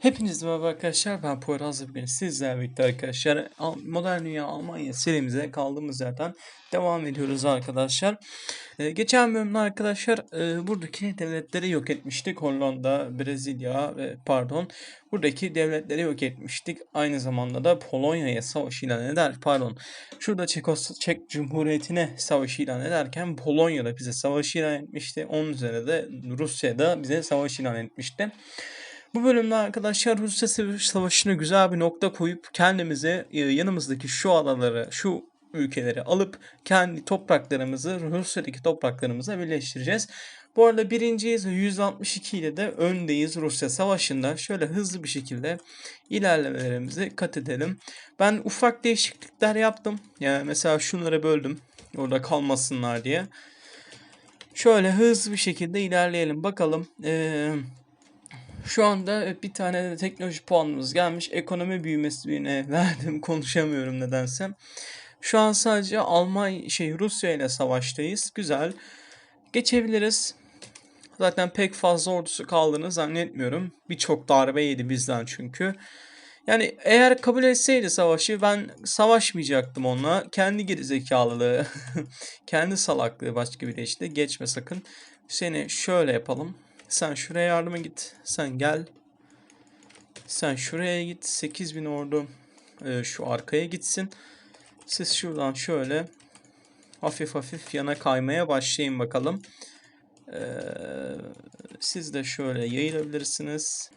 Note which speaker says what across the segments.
Speaker 1: Hepinize merhaba arkadaşlar. Ben Poyraz bugün sizlerle birlikte arkadaşlar Modern Dünya Almanya serimize kaldığımız yerden devam ediyoruz arkadaşlar. Ee, geçen bölümde arkadaşlar e, buradaki devletleri yok etmiştik. Hollanda, Brezilya ve pardon buradaki devletleri yok etmiştik. Aynı zamanda da Polonya'ya savaş ilan eder. Pardon. Şurada Çekos Çek Cumhuriyeti'ne savaş ilan ederken Polonya'da bize savaş ilan etmişti. Onun üzerine de Rusya'da bize savaş ilan etmişti. Bu bölümde arkadaşlar Rusya Savaşı'na güzel bir nokta koyup kendimize yanımızdaki şu adaları, şu ülkeleri alıp kendi topraklarımızı Rusya'daki topraklarımıza birleştireceğiz. Bu arada birinciyiz ve 162 ile de öndeyiz Rusya Savaşı'nda. Şöyle hızlı bir şekilde ilerlemelerimizi kat edelim. Ben ufak değişiklikler yaptım. Yani mesela şunları böldüm. Orada kalmasınlar diye. Şöyle hızlı bir şekilde ilerleyelim. Bakalım. Eee şu anda bir tane de teknoloji puanımız gelmiş. Ekonomi büyümesine verdim. Konuşamıyorum nedense. Şu an sadece Almanya şey Rusya ile savaştayız. Güzel. Geçebiliriz. Zaten pek fazla ordusu kaldığını zannetmiyorum. Birçok darbe yedi bizden çünkü. Yani eğer kabul etseydi savaşı ben savaşmayacaktım onunla. Kendi gerizekalılığı, kendi salaklığı başka bir işte. Geçme sakın. Seni şöyle yapalım. Sen şuraya yardıma git. Sen gel. Sen şuraya git. 8000 ordu e, şu arkaya gitsin. Siz şuradan şöyle hafif hafif yana kaymaya başlayın bakalım. Ee, siz de şöyle yayılabilirsiniz.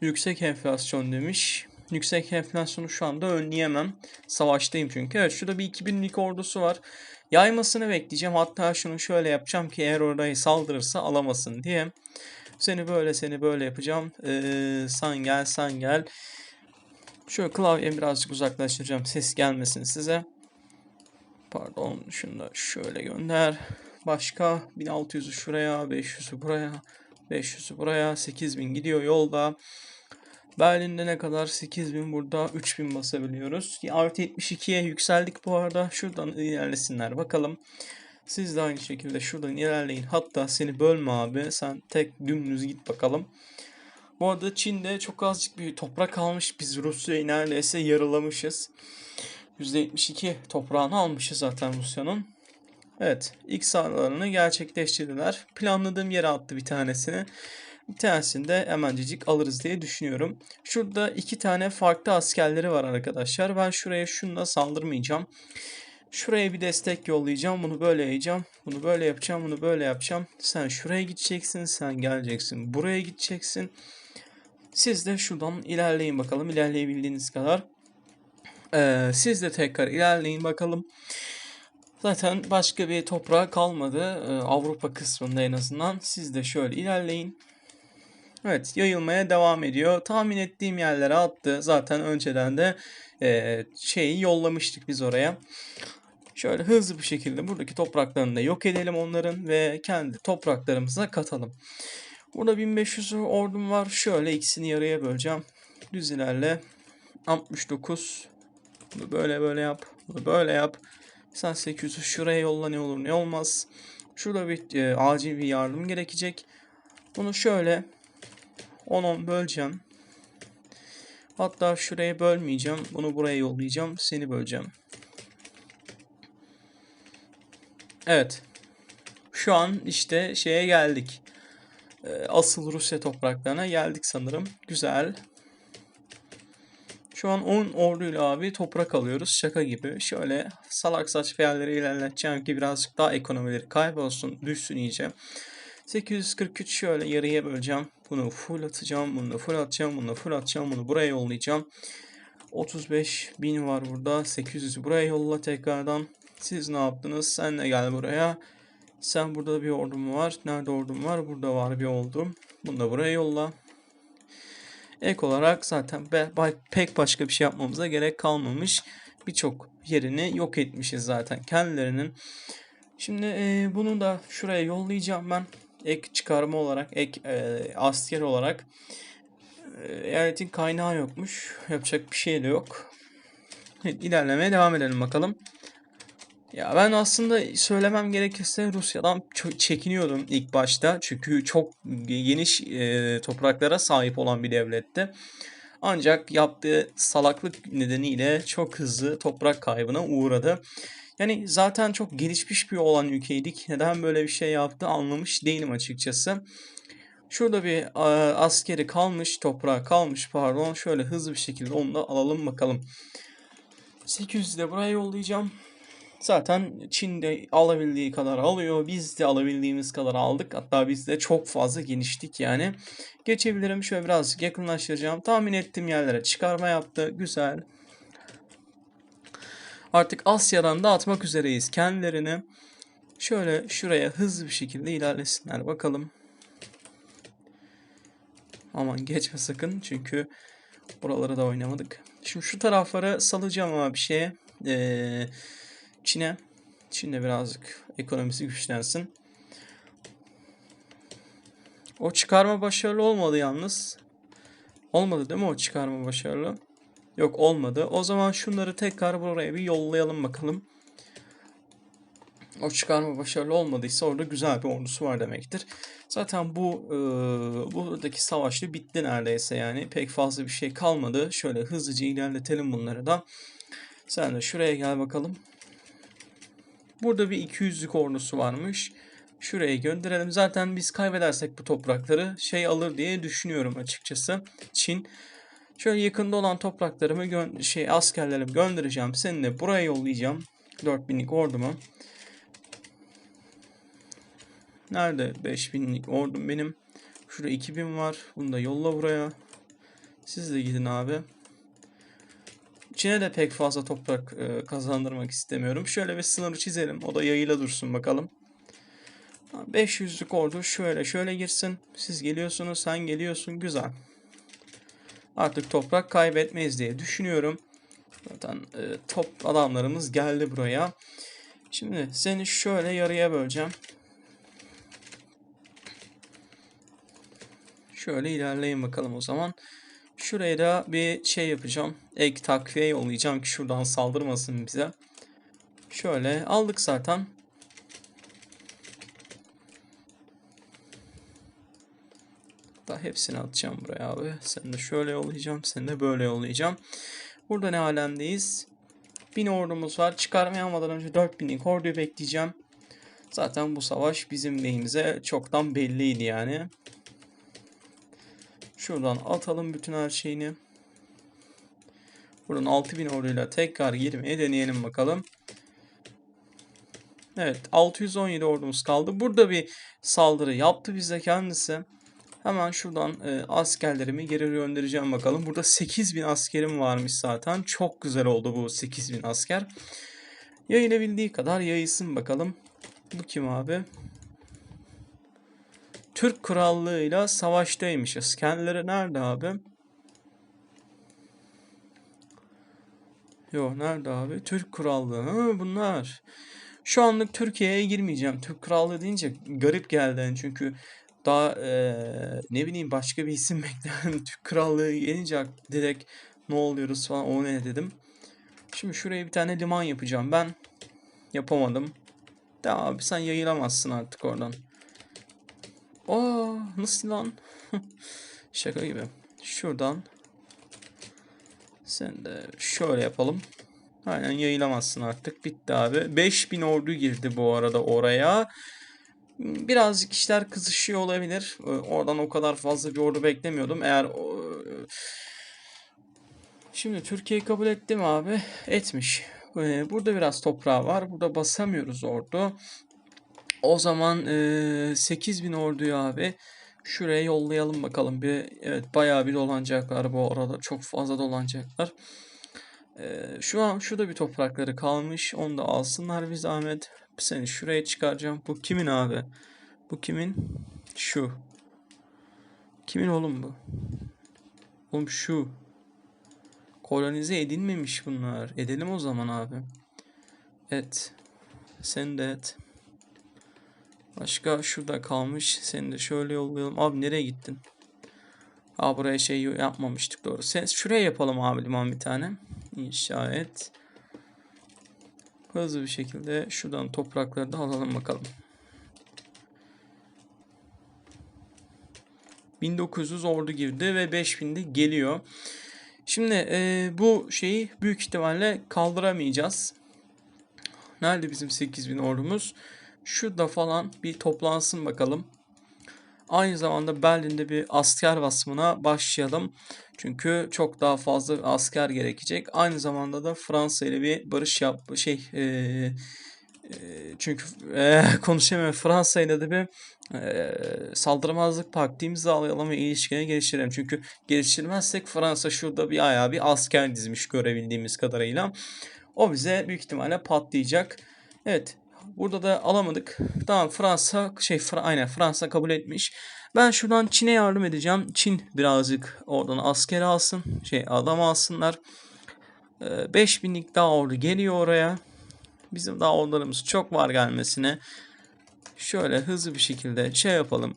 Speaker 1: Yüksek enflasyon demiş. Yüksek enflasyonu şu anda önleyemem. Savaştayım çünkü. Evet şurada bir 2000'lik ordusu var. Yaymasını bekleyeceğim. Hatta şunu şöyle yapacağım ki eğer orayı saldırırsa alamasın diye. Seni böyle seni böyle yapacağım. Ee, sen gel sen gel. Şöyle klavyemi birazcık uzaklaştıracağım. Ses gelmesin size. Pardon şunu da şöyle gönder. Başka 1600'ü şuraya 500'ü buraya 500'ü buraya 8000 gidiyor yolda. Berlin'de ne kadar? 8000 burada 3000 basabiliyoruz. Artı 72'ye yükseldik bu arada. Şuradan ilerlesinler bakalım. Siz de aynı şekilde şuradan ilerleyin. Hatta seni bölme abi. Sen tek dümdüz git bakalım. Bu arada Çin'de çok azıcık bir toprak almış. Biz Rusya'yı neredeyse yarılamışız. %72 toprağını almışız zaten Rusya'nın. Evet, ilk sağlarını gerçekleştirdiler. Planladığım yere attı bir tanesini. Bir tanesini de hemencecik alırız diye düşünüyorum. Şurada iki tane farklı askerleri var arkadaşlar. Ben şuraya şununla saldırmayacağım. Şuraya bir destek yollayacağım. Bunu böyle yayacağım. Bunu böyle yapacağım. Bunu böyle yapacağım. Sen şuraya gideceksin. Sen geleceksin. Buraya gideceksin. Siz de şuradan ilerleyin bakalım. İlerleyebildiğiniz kadar. Ee, siz de tekrar ilerleyin bakalım. Zaten başka bir toprağı kalmadı. Ee, Avrupa kısmında en azından. Siz de şöyle ilerleyin. Evet yayılmaya devam ediyor. Tahmin ettiğim yerlere attı. Zaten önceden de e, şeyi yollamıştık biz oraya. Şöyle hızlı bir şekilde buradaki topraklarını da yok edelim onların ve kendi topraklarımıza katalım. Burada 1500 ordum var. Şöyle ikisini yarıya böleceğim. Düz ilerle. 69. Bunu böyle böyle yap. Bunu böyle yap. Sen 800'ü şuraya yolla ne olur ne olmaz. Şurada bir e, acil bir yardım gerekecek. Bunu şöyle 10-10 böleceğim. Hatta şuraya bölmeyeceğim. Bunu buraya yollayacağım. Seni böleceğim. Evet. Şu an işte şeye geldik. Ee, Asıl Rusya topraklarına geldik sanırım. Güzel. Şu an 10 orduyla abi toprak alıyoruz. Şaka gibi. Şöyle salak saçma yerleri ilerleteceğim ki birazcık daha ekonomileri kaybolsun. Düşsün iyice. 843 şöyle yarıya böleceğim. Bunu full atacağım. Bunu da full atacağım. Bunu da full atacağım. Bunu buraya yollayacağım. 35 bin var burada. 800'ü buraya yolla tekrardan. Siz ne yaptınız? Sen de gel buraya. Sen burada bir ordum var. Nerede ordum var? Burada var bir ordum. Bunu da buraya yolla. Ek olarak zaten pek başka bir şey yapmamıza gerek kalmamış. Birçok yerini yok etmişiz zaten kendilerinin. Şimdi e, bunu da şuraya yollayacağım ben. Ek çıkarma olarak, ek e, asker olarak. E, eyaletin kaynağı yokmuş. Yapacak bir şey de yok. Evet, ilerlemeye devam edelim bakalım. Ya ben aslında söylemem gerekirse Rusya'dan çekiniyordum ilk başta. Çünkü çok geniş e, topraklara sahip olan bir devletti. Ancak yaptığı salaklık nedeniyle çok hızlı toprak kaybına uğradı. Yani zaten çok gelişmiş bir olan ülkeydik. Neden böyle bir şey yaptı anlamış değilim açıkçası. Şurada bir askeri kalmış, toprağa kalmış pardon. Şöyle hızlı bir şekilde onu da alalım bakalım. 800'ü de buraya yollayacağım. Zaten Çin de alabildiği kadar alıyor. Biz de alabildiğimiz kadar aldık. Hatta biz de çok fazla geniştik yani. Geçebilirim. Şöyle birazcık yakınlaştıracağım. Tahmin ettiğim yerlere çıkarma yaptı. Güzel. Artık Asya'dan da atmak üzereyiz kendilerini. Şöyle şuraya hızlı bir şekilde ilerlesinler bakalım. Aman geçme sakın çünkü buraları da oynamadık. Şimdi şu tarafları salacağım ama bir şeye. Ee, Çin'e. Çin'de birazcık ekonomisi güçlensin. O çıkarma başarılı olmadı yalnız. Olmadı değil mi o çıkarma başarılı? Yok olmadı. O zaman şunları tekrar buraya bir yollayalım bakalım. O çıkarma başarılı olmadıysa orada güzel bir ordusu var demektir. Zaten bu e, buradaki savaşta bitti neredeyse yani. Pek fazla bir şey kalmadı. Şöyle hızlıca ilerletelim bunları da. Sen de şuraya gel bakalım. Burada bir 200'lük ordusu varmış. Şuraya gönderelim. Zaten biz kaybedersek bu toprakları şey alır diye düşünüyorum açıkçası. Çin. Şöyle yakında olan topraklarımı gö- şey askerlerimi göndereceğim. Seni de buraya yollayacağım. 4000'lik ordumu. Nerede 5000'lik ordum benim? Şurada 2000 var. Bunu da yolla buraya. Siz de gidin abi. Çin'e de pek fazla toprak e, kazandırmak istemiyorum. Şöyle bir sınırı çizelim. O da yayıyla dursun bakalım. 500'lük ordu şöyle şöyle girsin. Siz geliyorsunuz, sen geliyorsun. Güzel. Artık toprak kaybetmeyiz diye düşünüyorum. Zaten e, top adamlarımız geldi buraya. Şimdi seni şöyle yarıya böleceğim. Şöyle ilerleyin bakalım o zaman. Şuraya da bir şey yapacağım. Ek takviye yollayacağım ki şuradan saldırmasın bize. Şöyle aldık zaten. Hepsini atacağım buraya abi. Seni de şöyle yollayacağım. Seni de böyle yollayacağım. Burada ne alemdeyiz? 1000 ordumuz var. Çıkarmayamadan önce 4000'lik orduyu bekleyeceğim. Zaten bu savaş bizim lehimize çoktan belliydi yani. Şuradan atalım bütün her şeyini. Buradan 6000 orduyla tekrar girmeye deneyelim bakalım. Evet 617 ordumuz kaldı. Burada bir saldırı yaptı bize kendisi. Hemen şuradan e, askerlerimi geri göndereceğim bakalım. Burada 8000 askerim varmış zaten. Çok güzel oldu bu 8000 asker. Yayılabildiği kadar yayılsın bakalım. Bu kim abi? Türk Krallığı'yla savaştaymışız. Kendileri nerede abi? Yo nerede abi? Türk Krallığı. Ha, bunlar. Şu anlık Türkiye'ye girmeyeceğim. Türk Krallığı deyince garip geldi. çünkü daha eee, ne bileyim başka bir isim bekledim. Türk Krallığı gelince direkt ne oluyoruz falan o ne dedim. Şimdi şuraya bir tane liman yapacağım. Ben yapamadım. Tamam abi sen yayılamazsın artık oradan. Aa nasıl lan? Şaka gibi. Şuradan. Sen de şöyle yapalım. Aynen yayılamazsın artık. Bitti abi. 5000 ordu girdi bu arada oraya. Birazcık işler kızışıyor olabilir. Ee, Oradan o kadar fazla bir ordu beklemiyordum. Eğer o- Şimdi Türkiye kabul etti mi abi? Etmiş. Ee, Burada biraz toprağı var. Burada basamıyoruz ordu. O zaman eee 8000 orduyu abi şuraya yollayalım bakalım. Bir evet bayağı bir dolanacaklar bu arada. Çok fazla dolanacaklar. Eee, şu an şurada bir toprakları kalmış. Onu da alsınlar bir zahmet. Seni şuraya çıkaracağım. Bu kimin abi? Bu kimin? Şu. Kimin oğlum bu? Oğlum şu. Kolonize edilmemiş bunlar. Edelim o zaman abi. Et. Sen de et. Başka şurada kalmış. Seni de şöyle yollayalım. Abi nereye gittin? Aa buraya şey yapmamıştık doğru. Sen şuraya yapalım abi liman bir tane. İnşa et. Hızlı bir şekilde şuradan toprakları da alalım bakalım. 1900 ordu girdi ve 5000'de geliyor. Şimdi e, bu şeyi büyük ihtimalle kaldıramayacağız. Nerede bizim 8000 ordumuz? Şurada falan bir toplansın bakalım. Aynı zamanda Berlin'de bir asker basımına başlayalım. Çünkü çok daha fazla asker gerekecek. Aynı zamanda da Fransa ile bir barış yap şey e, e, çünkü e, konuşamıyorum. Fransa ile de bir e, saldırmazlık paktı imzalayalım ve ilişkileri geliştirelim. Çünkü geliştirmezsek Fransa şurada bir ayağı bir asker dizmiş görebildiğimiz kadarıyla. O bize büyük ihtimalle patlayacak. Evet Burada da alamadık. Tamam Fransa şey Fra aynen Fransa kabul etmiş. Ben şuradan Çin'e yardım edeceğim. Çin birazcık oradan asker alsın. Şey adam alsınlar. Ee, 5000'lik daha ordu geliyor oraya. Bizim daha ordularımız çok var gelmesine. Şöyle hızlı bir şekilde şey yapalım.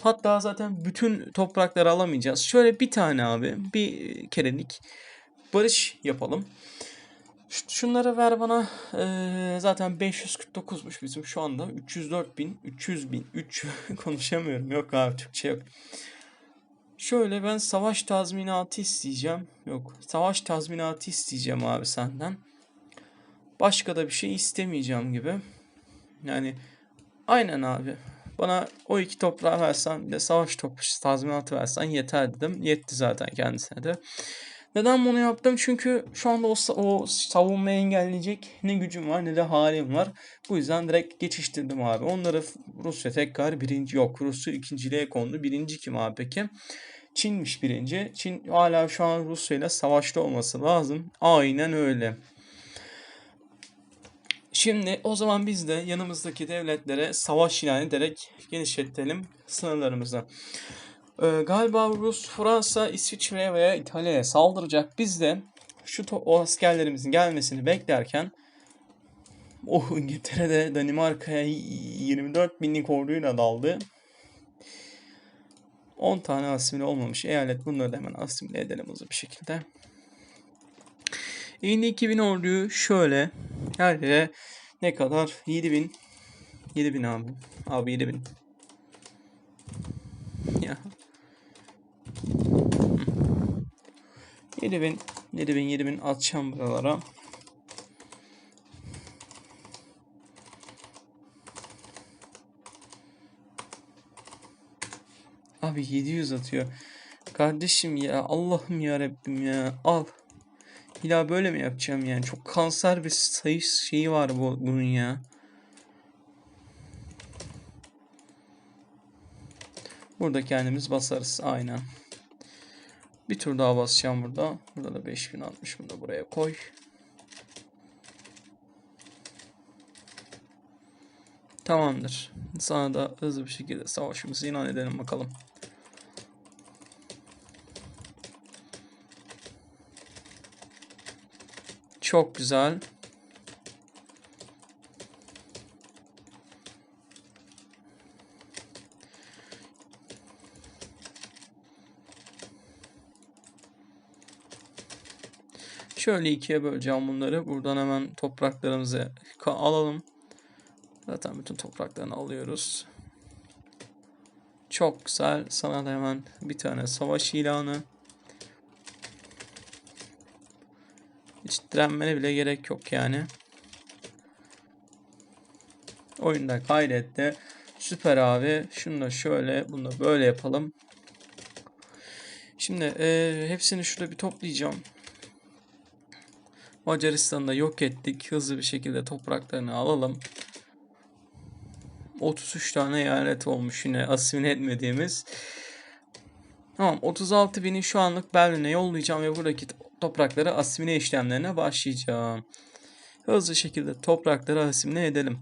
Speaker 1: Hatta zaten bütün toprakları alamayacağız. Şöyle bir tane abi bir kerelik barış yapalım. Şunları ver bana. Ee, zaten 549'muş bizim şu anda. 304 bin, 300 bin, 3 konuşamıyorum. Yok abi Türkçe yok. Şöyle ben savaş tazminatı isteyeceğim. Yok savaş tazminatı isteyeceğim abi senden. Başka da bir şey istemeyeceğim gibi. Yani aynen abi. Bana o iki toprağı versen de savaş topu tazminatı versen yeter dedim. Yetti zaten kendisine de. Neden bunu yaptım? Çünkü şu anda o, o savunmayı engelleyecek ne gücüm var ne de halim var. Bu yüzden direkt geçiştirdim abi. Onları Rusya tekrar birinci yok. Rusya ikinciliğe kondu. Birinci kim abi peki? Çin'miş birinci. Çin hala şu an Rusya ile savaşta olması lazım. Aynen öyle. Şimdi o zaman biz de yanımızdaki devletlere savaş ilan ederek genişletelim sınırlarımızı. Ee, galiba Rus, Fransa, İsviçre veya İtalya'ya saldıracak. Biz de şu o askerlerimizin gelmesini beklerken oh, İngiltere'de Danimarka'ya 24 binlik orduyla daldı. 10 tane asimile olmamış eyalet bunları da hemen asimile edelim hızlı bir şekilde. Yeni 2000 orduyu şöyle her yere ne kadar? 7000 7000 abi. Abi 7000. Ya 7000 7000 7000 atacağım buralara. Abi 700 atıyor. Kardeşim ya Allah'ım ya Rabbim ya al. İlla böyle mi yapacağım yani? Çok kanser bir sayı şeyi var bu bunun ya. Burada kendimiz basarız aynen. Bir tur daha basacağım burada. Burada da 5060 bunu da buraya koy. Tamamdır. Sana da hızlı bir şekilde savaşımızı ilan edelim bakalım. Çok güzel. Şöyle ikiye böleceğim bunları. Buradan hemen topraklarımızı alalım. Zaten bütün topraklarını alıyoruz. Çok güzel. Sana da hemen bir tane savaş ilanı. Hiç direnmene bile gerek yok yani. Oyunda kaydetti. Süper abi. Şunu da şöyle, bunu da böyle yapalım. Şimdi e, hepsini şurada bir toplayacağım. Macaristan'da yok ettik. Hızlı bir şekilde topraklarını alalım. 33 tane eyalet olmuş yine asimile etmediğimiz. Tamam 36 bini şu anlık Berlin'e yollayacağım ve buradaki toprakları asimile işlemlerine başlayacağım. Hızlı şekilde toprakları asimile edelim.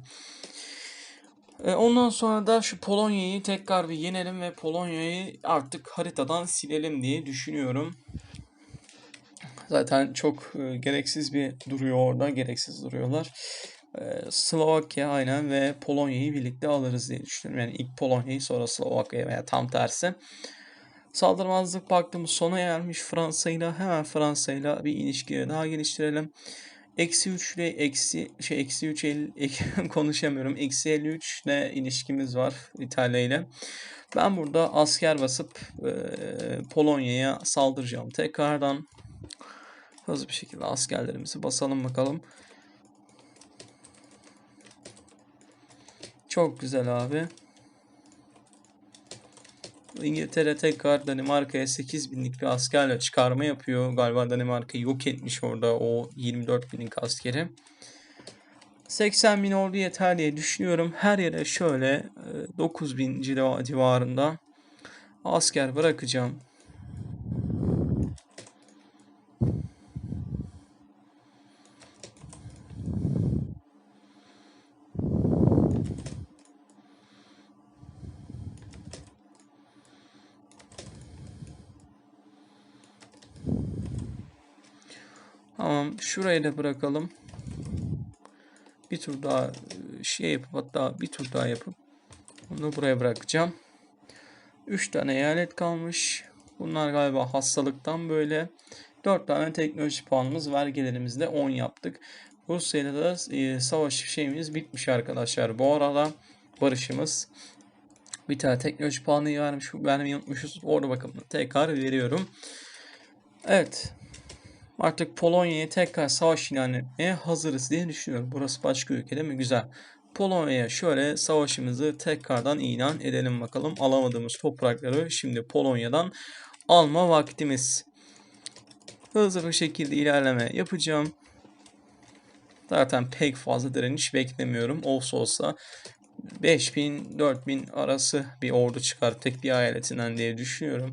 Speaker 1: E, ondan sonra da şu Polonya'yı tekrar bir yenelim ve Polonya'yı artık haritadan silelim diye düşünüyorum. Zaten çok e, gereksiz bir duruyor orada. Gereksiz duruyorlar. E, Slovakya aynen ve Polonya'yı birlikte alırız diye düşünüyorum. Yani ilk Polonya'yı sonra Slovakya veya tam tersi. Saldırmazlık paktımız sona ermiş Fransa ile hemen Fransa ile bir ilişkileri daha geliştirelim. Eksi 3 ile eksi şey eksi 3 el, ek- konuşamıyorum. Eksi 53 ile ilişkimiz var İtalya ile. Ben burada asker basıp e, Polonya'ya saldıracağım. Tekrardan hızlı bir şekilde askerlerimizi basalım bakalım. Çok güzel abi. İngiltere tekrar Danimarka'ya 8 binlik bir askerle çıkarma yapıyor. Galiba Danimarka'yı yok etmiş orada o 24 binlik askeri. 80 bin ordu yeter diye düşünüyorum. Her yere şöyle e, 9 bin civa- civarında asker bırakacağım. Tamam şurayı da bırakalım. Bir tur daha e, şey yapıp hatta bir tur daha yapıp onu buraya bırakacağım. 3 tane eyalet kalmış. Bunlar galiba hastalıktan böyle. 4 tane teknoloji puanımız vergilerimizde 10 yaptık. Rusya'yla da e, savaş şeyimiz bitmiş arkadaşlar. Bu arada barışımız bir tane teknoloji puanı vermiş. Vermeyi unutmuşuz. Orada bakımını tekrar veriyorum. Evet. Artık Polonya'ya tekrar savaş ilan etmeye hazırız diye düşünüyorum. Burası başka ülke değil mi? Güzel. Polonya'ya şöyle savaşımızı tekrardan ilan edelim bakalım. Alamadığımız toprakları şimdi Polonya'dan alma vaktimiz. Hızlı bir şekilde ilerleme yapacağım. Zaten pek fazla direniş beklemiyorum. Olsa olsa 5000 4000 arası bir ordu çıkar tek bir eyaletinden diye düşünüyorum.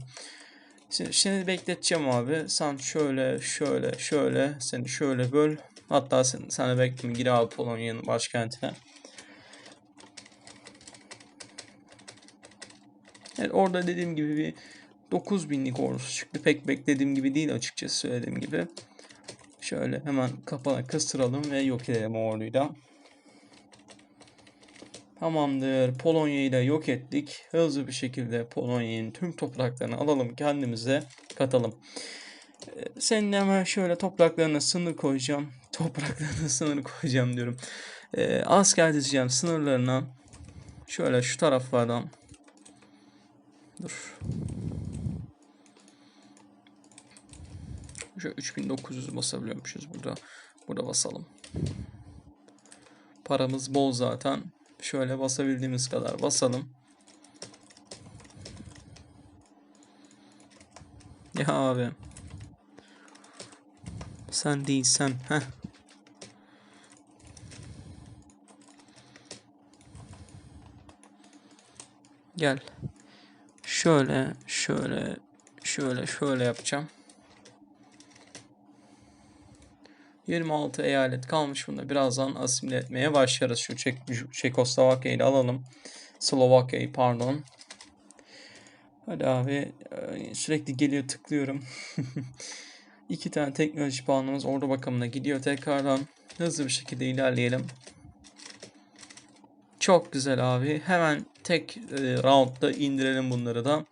Speaker 1: Şimdi, şimdi bekleteceğim abi. Sen şöyle şöyle şöyle seni şöyle böl. Hatta sen, de bekleme gir abi Polonya'nın başkentine. Evet orada dediğim gibi bir 9000'lik ordusu çıktı. Pek beklediğim gibi değil açıkçası söylediğim gibi. Şöyle hemen kapana kıstıralım ve yok edelim orduyu da. Tamamdır. Polonya'yı da yok ettik. Hızlı bir şekilde Polonya'nın tüm topraklarını alalım kendimize katalım. Ee, Senin hemen şöyle topraklarına sınır koyacağım. Topraklarına sınır koyacağım diyorum. Ee, asker dizeceğim sınırlarına. Şöyle şu taraflardan. Dur. Şöyle 3900 basabiliyormuşuz burada. Burada basalım. Paramız bol zaten. Şöyle basabildiğimiz kadar basalım. Ya abi. Sen değil sen. Heh. Gel. Şöyle, şöyle, şöyle, şöyle yapacağım. 26 eyalet kalmış bunda. Birazdan asimile etmeye başlarız. Şu Çek Çekoslovakya'yı da alalım. Slovakya'yı pardon. Hadi abi e, sürekli geliyor tıklıyorum. İki tane teknoloji puanımız ordu bakımına gidiyor tekrardan. Hızlı bir şekilde ilerleyelim. Çok güzel abi. Hemen tek e, roundda indirelim bunları da.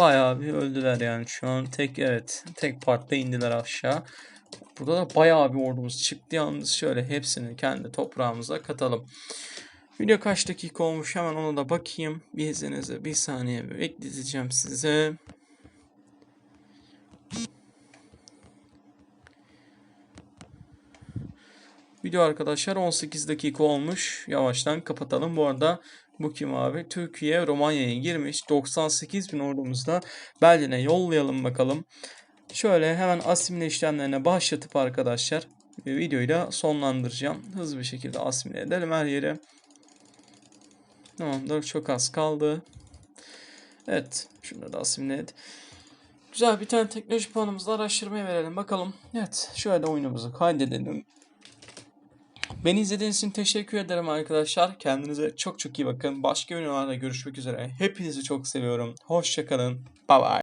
Speaker 1: Bayağı bir öldüler yani şu an tek evet tek partta indiler aşağı. Burada da bayağı bir ordumuz çıktı yalnız şöyle hepsini kendi toprağımıza katalım. Video kaç dakika olmuş hemen ona da bakayım. Bir izninizle bir saniye bekleteceğim size. Video arkadaşlar 18 dakika olmuş. Yavaştan kapatalım. Bu arada bu kim abi? Türkiye Romanya'ya girmiş. 98 bin ordumuzda Berlin'e yollayalım bakalım. Şöyle hemen asimile işlemlerine başlatıp arkadaşlar videoyu da sonlandıracağım. Hızlı bir şekilde asimile edelim her yere. Tamamdır. Çok az kaldı. Evet. Şunu da asimile et. Güzel bir tane teknoloji puanımızla araştırmaya verelim bakalım. Evet. Şöyle oyunumuzu kaydedelim. Beni izlediğiniz için teşekkür ederim arkadaşlar. Kendinize çok çok iyi bakın. Başka videolarda görüşmek üzere. Hepinizi çok seviyorum. Hoşçakalın. Bye bye.